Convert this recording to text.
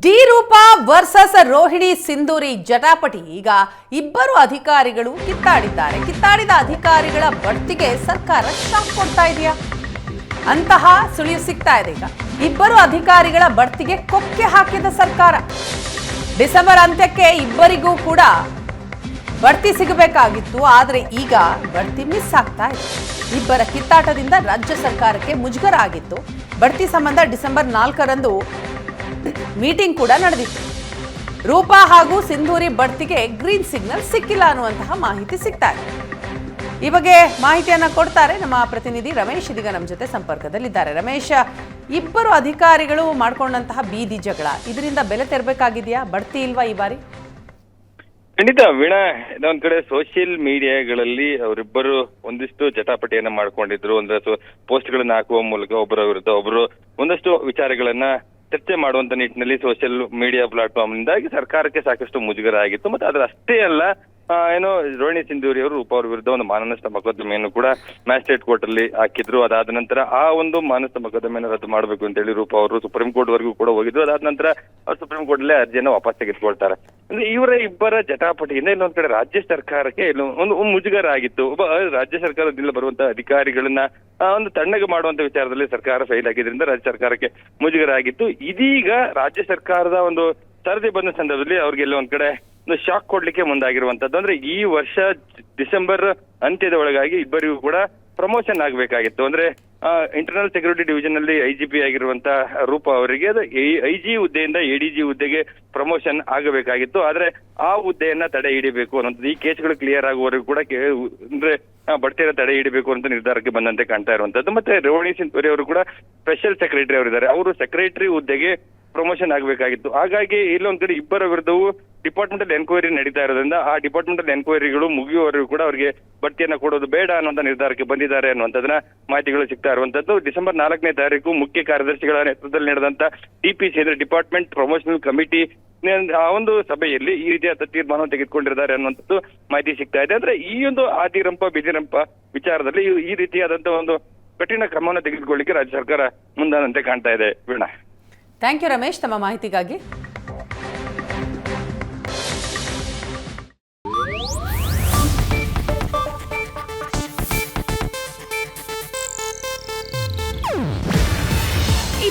D Roopa versus Rohini Sindhuri ಜಟಾಪಟಿ. ಈಗ ಇಬ್ಬರು ಅಧಿಕಾರಿಗಳು ಕಿತ್ತಾಡಿದ್ದಾರೆ. ಕಿತ್ತಾಡಿದ ಅಧಿಕಾರಿಗಳ ಬಡ್ತಿಗೆ ಸರ್ಕಾರ ಶಾಕ್ ಕೊಡ್ತಾ ಇದೆಯಾ? ಅಂತಹ ಸುಳಿವು ಸಿಗ್ತಾ ಇದೆ ಈಗ. ಇಬ್ಬರು ಅಧಿಕಾರಿಗಳ ಬಡ್ತಿಗೆ ಕೊಕ್ಕೆ ಹಾಕಿದ ಸರ್ಕಾರ. ಡಿಸೆಂಬರ್ ಅಂತ್ಯಕ್ಕೆ ಇಬ್ಬರಿಗೂ ಕೂಡ ಬಡ್ತಿ ಸಿಗಬೇಕಾಗಿತ್ತು. ಆದರೆ ಈಗ ಬಡ್ತಿ ಮಿಸ್ ಆಗ್ತಾ ಇದೆ. ಇಬ್ಬರ ಕಿತ್ತಾಟದಿಂದ ರಾಜ್ಯ ಸರ್ಕಾರಕ್ಕೆ ಮುಜುಗರ ಆಗಿತ್ತು. ಬಡ್ತಿ ಸಂಬಂಧ ಡಿಸೆಂಬರ್ ನಾಲ್ಕರಂದು ಮೀಟಿಂಗ್ ಕೂಡ ನಡೆದಿತ್ತು. ರೂಪಾ ಹಾಗೂ ಸಿಂಧೂರಿ ಬಡ್ತಿಗೆ ಗ್ರೀನ್ ಸಿಗ್ನಲ್ ಸಿಕ್ಕಿಲ್ಲ ಅನ್ನುವಂತಹ ಮಾಹಿತಿ ಸಿಗ್ತಾ ಇದೆ. ಈ ಬಗ್ಗೆ ಮಾಹಿತಿಯನ್ನ ಕೊಡ್ತಾರೆ ನಮ್ಮ ಪ್ರತಿನಿಧಿ ರಮೇಶ್. ಇದೀಗ ನಮ್ಮ ಜೊತೆ ಸಂಪರ್ಕದಲ್ಲಿದ್ದಾರೆ. ರಮೇಶ್, ಇಬ್ಬರು ಅಧಿಕಾರಿಗಳು ಮಾಡ್ಕೊಂಡಂತಹ ಬೀದಿ ಜಗಳ, ಇದರಿಂದ ಬೆಲೆ ತೆರಬೇಕಾಗಿದೆಯಾ? ಬಡ್ತಿ ಇಲ್ವಾ ಈ ಬಾರಿ? ಖಂಡಿತ, ವೀಣಾ ಇದೊಂದ್ ಕಡೆ ಸೋಷಿಯಲ್ ಮೀಡಿಯಾಗಳಲ್ಲಿ ಅವರಿಬ್ಬರು ಒಂದಿಷ್ಟು ಜಟಾಪಟಿಯನ್ನ ಮಾಡ್ಕೊಂಡಿದ್ರು. ಒಂದಷ್ಟು ಪೋಸ್ಟ್ ಗಳನ್ನ ಹಾಕುವ ಮೂಲಕ ಒಬ್ಬರ ವಿರುದ್ಧ ಒಬ್ಬರು ಒಂದಷ್ಟು ವಿಚಾರಗಳನ್ನ ಚರ್ಚೆ ಮಾಡುವಂತ ನಿಟ್ಟಿನಲ್ಲಿ ಸೋಷಿಯಲ್ ಮೀಡಿಯಾ ಪ್ಲಾಟ್ಫಾರ್ಮ್ ನಿಂದಾಗಿ ಸರ್ಕಾರಕ್ಕೆ ಸಾಕಷ್ಟು ಮುಜುಗರ ಆಗಿತ್ತು. ಮತ್ತೆ ಅದು ಅಷ್ಟೇ ಅಲ್ಲ ಏನು ರೋಹಿಣಿ ಸಿಂಧೂರಿ ಅವರು ರೂಪಾ ಅವರ ವಿರುದ್ಧ ಒಂದು ಮಾನನಷ್ಟ ಮೊಕದ್ದಮೆಯನ್ನು ಕೂಡ ಮ್ಯಾಜಿಸ್ಟ್ರೇಟ್ ಕೋರ್ಟ್ ಅಲ್ಲಿ ಹಾಕಿದ್ರು. ಅದಾದ ನಂತರ ಆ ಒಂದು ಮಾನನಷ್ಟ ಮೊಕದ್ದಮೆಯನ್ನು ರದ್ದು ಮಾಡಬೇಕು ಅಂತ ಹೇಳಿ ರೂಪಾ ಅವರು ಸುಪ್ರೀಂ ಕೋರ್ಟ್ ವರೆಗೂ ಕೂಡ ಹೋಗಿದ್ರು. ಅದಾದ ನಂತರ ಸುಪ್ರೀಂ ಕೋರ್ಟ್ ಅಲ್ಲೇ ಅರ್ಜಿಯನ್ನು ವಾಪಸ್ ತೆಗೆದುಕೊಳ್ತಾರೆ. ಅಂದ್ರೆ ಇವರ ಇಬ್ಬರ ಜಟಾಪಟಿಯಿಂದ ಇನ್ನೊಂದ್ ಕಡೆ ರಾಜ್ಯ ಸರ್ಕಾರಕ್ಕೆ ಒಂದು ಮುಜುಗರ ಆಗಿತ್ತು. ಒಬ್ಬ ರಾಜ್ಯ ಸರ್ಕಾರದಿಂದ ಬರುವಂತ ಅಧಿಕಾರಿಗಳನ್ನ ಒಂದು ತಣ್ಣಗೆ ಮಾಡುವಂತ ವಿಚಾರದಲ್ಲಿ ಸರ್ಕಾರ ಫೈಲ್ ಆಗಿದ್ರಿಂದ ರಾಜ್ಯ ಸರ್ಕಾರಕ್ಕೆ ಮುಜುಗರ ಆಗಿತ್ತು. ಇದೀಗ ರಾಜ್ಯ ಸರ್ಕಾರದ ಒಂದು ಸರದಿ ಬಂದ ಸಂದರ್ಭದಲ್ಲಿ ಅವ್ರಿಗೆಲ್ಲ ಒಂದ್ ಕಡೆ ಶಾಕ್ ಕೊಡ್ಲಿಕ್ಕೆ ಮುಂದಾಗಿರುವಂತದ್ದು. ಅಂದ್ರೆ ಈ ವರ್ಷ ಡಿಸೆಂಬರ್ ಅಂತ್ಯದ ಒಳಗಾಗಿ ಇಬ್ಬರಿಗೂ ಕೂಡ ಪ್ರಮೋಷನ್ ಆಗಬೇಕಾಗಿತ್ತು. ಅಂದ್ರೆ ಇಂಟರ್ನಲ್ ಸೆಕ್ಯೂರಿಟಿ ಡಿವಿಷನ್ ಅಲ್ಲಿ ಪಿ ಆಗಿರುವಂಥ ರೂಪ ಅವರಿಗೆ, ಅದು ಐ ಜಿ ಹುದ್ದೆಯಿಂದ ಎ ಡಿ ಜಿ ಹುದ್ದೆಗೆ ಪ್ರಮೋಷನ್ ಆಗಬೇಕಾಗಿತ್ತು. ಆದ್ರೆ ಆ ಹುದ್ದೆಯನ್ನ ತಡೆ ಹಿಡಿಬೇಕು ಅನ್ನೋದು, ಈ ಕೇಸ್ಗಳು ಕ್ಲಿಯರ್ ಆಗುವವರೆಗೂ ಕೂಡ ಅಂದ್ರೆ ಬಡ್ತಿಯನ್ನು ತಡೆ ಹಿಡಿಬೇಕು ಅಂತ ನಿರ್ಧಾರಕ್ಕೆ ಬಂದಂತೆ ಕಾಣ್ತಾ ಇರುವಂತದ್ದು. ಮತ್ತೆ ರೋಹಿಣಿ ಸಿಂಧೂರಿ ಅವರು ಕೂಡ ಸ್ಪೆಷಲ್ ಸೆಕ್ರೆಟರಿ ಅವರಿದ್ದಾರೆ. ಅವರು ಸೆಕ್ರೆಟರಿ ಹುದ್ದೆಗೆ ಪ್ರಮೋಷನ್ ಆಗಬೇಕಾಗಿತ್ತು. ಹಾಗಾಗಿ ಇಲ್ಲೊಂದ್ ಕಡೆ ಇಬ್ಬರ ವಿರುದ್ಧವೂ ಡಿಪಾರ್ಟ್ಮೆಂಟಲ್ ಎನ್ಕ್ವೈರಿ ನಡೀತಾ ಇರೋದ್ರಿಂದ ಆ ಡಿಪಾರ್ಟ್ಮೆಂಟಲ್ ಎನ್ಕ್ವೈರಿಗಳು ಮುಗಿಯುವವರೆಗೂ ಕೂಡ ಅವರಿಗೆ ಬಡ್ತಿಯನ್ನ ಕೊಡೋದು ಬೇಡ ಅನ್ನುವಂತ ನಿರ್ಧಾರಕ್ಕೆ ಬಂದಿದ್ದಾರೆ ಅನ್ನುವಂಥದ್ದನ್ನ ಮಾಹಿತಿಗಳು ಸಿಗ್ತಾ ಇರುವಂತದ್ದು ಡಿಸೆಂಬರ್ ನಾಲ್ಕನೇ ತಾರೀಕು ಮುಖ್ಯ ಕಾರ್ಯದರ್ಶಿಗಳ ನೇತೃತ್ವದಲ್ಲಿ ನಡೆದಂತ ಡಿಪಿಸಿ ಅಂದ್ರೆ ಡಿಪಾರ್ಟ್ಮೆಂಟ್ ಪ್ರಮೋಷನಲ್ ಕಮಿಟಿ ಆ ಒಂದು ಸಭೆಯಲ್ಲಿ ಈ ರೀತಿಯಾದ ತೀರ್ಮಾನ ತೆಗೆದುಕೊಂಡಿದ್ದಾರೆ ಅನ್ನುವಂಥದ್ದು ಮಾಹಿತಿ ಸಿಗ್ತಾ ಇದೆ. ಅಂದ್ರೆ ಈ ಒಂದು ಆದಿರಂಪ, ಬಿದಿರಂಪ ವಿಚಾರದಲ್ಲಿ ಈ- ಈ ರೀತಿಯಾದಂತ ಒಂದು ಕಠಿಣ ಕ್ರಮವನ್ನು ತೆಗೆದುಕೊಳ್ಳಿಕ್ಕೆ ರಾಜ್ಯ ಸರ್ಕಾರ ಮುಂದಾದಂತೆ ಕಾಣ್ತಾ ಇದೆ. ವೀಣಾ. Thank you Ramesh. ತಮ್ಮ ಮಾಹಿತಿಗಾಗಿ.